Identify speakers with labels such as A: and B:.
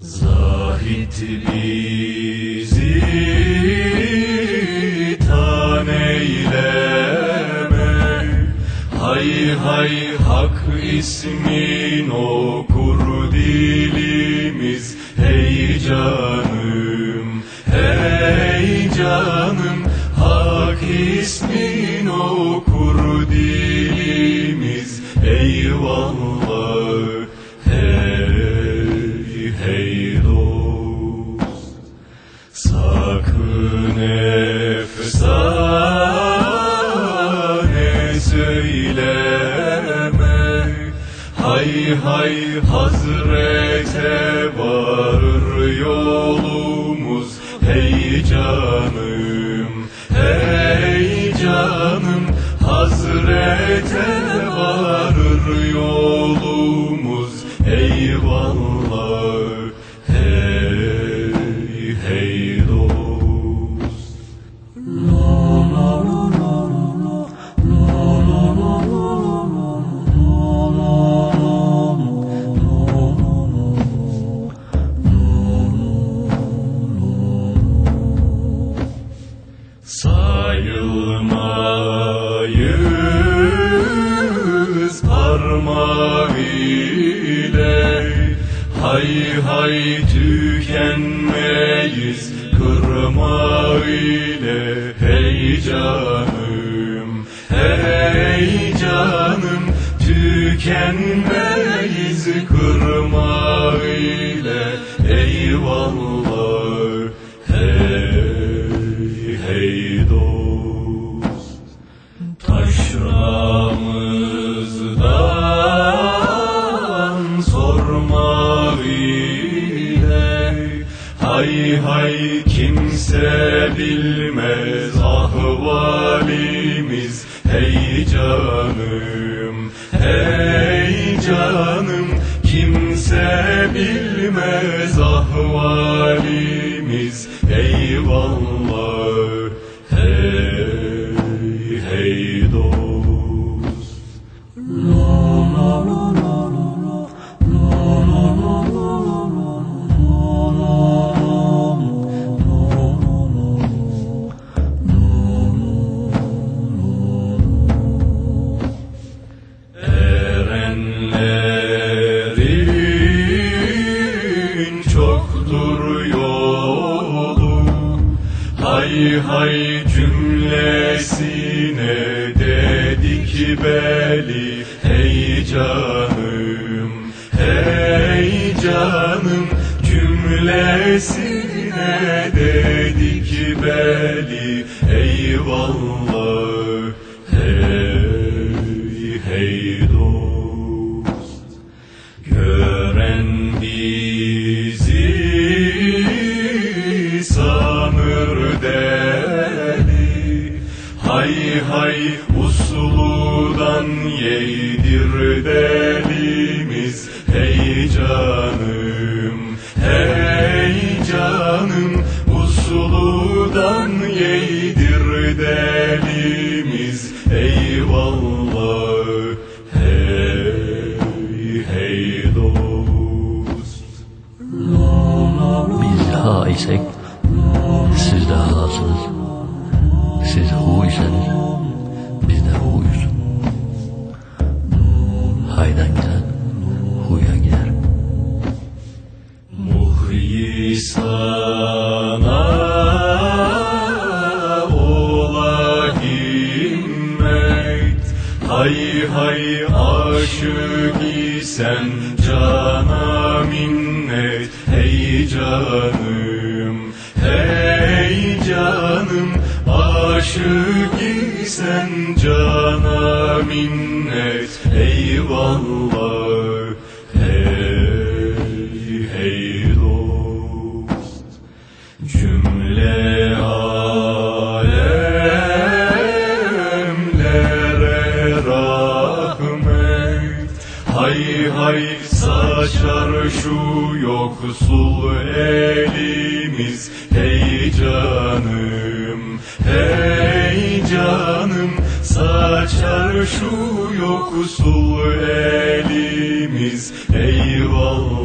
A: Zahit bizi tan eyleme Hay hay hak ismin okur dilimiz. Hey canım, hey canım Hak ismin okur dilimiz. Eyvallah, Hay hazrete varır yolumuz. Hey canım, hey canım Hazrete varır yolumuz. Eyvallah, Parmağı ile Hay hay tükenmeyiz. Kırma ile Hey canım, hey canım Tükenmeyiz. Kırma ile Eyvallah, Hay kimse bilmez ahvalimiz Hey canım, hey canım. Kimse bilmez ahvalimiz Eyvallah, Hay cümlesine dedik beli Hey canım, hey canım. Cümlesine dedik beli Eyvallah, hey hey dost. Gören bizi usludan yedir delimiz. Hey canım, hey canım Usludan yedir delimiz. Eyvallah, hey hey dost.
B: Biz ha isek siz de hasınız. Siz hu iseniz Haydan gelen huya gider.
A: Muhyi sana ola himmet. Hay hay aşık isen cana minnet. Hey canım, hey canım Aşık isen cana minnet Eyvallah, hey hey dost Cümle alemlere rahmet. Hay hay saçar şu yoksul elimiz Hey canım, şu yoksul elimiz. Eyvallah,